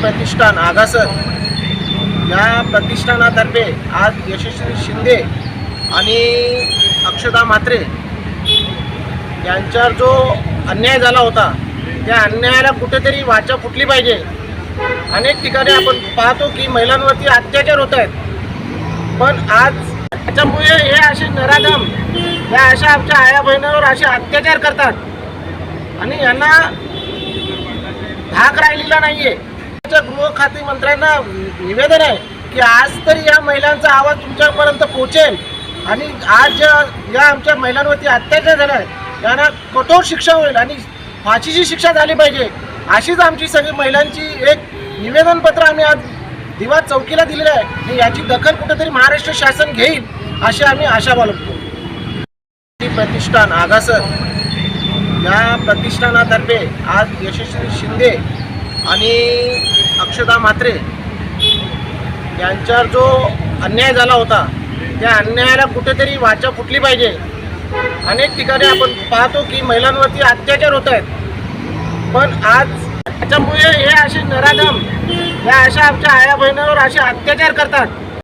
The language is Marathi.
प्रतिष्ठान आगासर या प्रतिष्ठानातर्फे आज यशस्वी शिंदे आणि अक्षता म्हात्रे यांच्यावर जो अन्याय झाला होता त्या अन्यायाला कुठेतरी वाचा फुटली पाहिजे. अनेक ठिकाणी आपण पाहतो की महिलांवरती अत्याचार होत आहेत. पण आज त्याच्यामुळे हे असे नराधम या अशा आमच्या आया बहिणीवर असे अत्याचार करतात. आणि यांना धाक राहिलेला आहे आमच्या गृह खाते मंत्र्यांना निवेदन आहे की आज तरी या महिलांचा आवाज तुमच्यापर्यंत पोहोचेल. आणि आज ज्या या आमच्या महिलांवरती अत्याचार झाला आहे यांना कठोर शिक्षा होईल आणि फाशीची शिक्षा झाली पाहिजे. अशीच आमची सगळी महिलांची एक निवेदनपत्र आम्ही आज दिवा चौकीला दिलेलं आहे. आणि याची दखल कुठेतरी महाराष्ट्र शासन घेईल अशी आम्ही आशा बाळगतो. प्रतिष्ठान आगासर या प्रतिष्ठानातर्फे आज यशस्वी शिंदे आणि अक्षता म्हात्रे यांच्यावर जो अन्याय झाला होता त्या अन्यायाला कुठेतरी वाचा फुटली पाहिजे. अनेक ठिकाणी आपण पाहतो की महिलांवरती अत्याचार होत आहेत. पण आज त्याच्यामुळे हे असे नराधम या अशा आमच्या आया बहिणीवर असे अत्याचार करतात.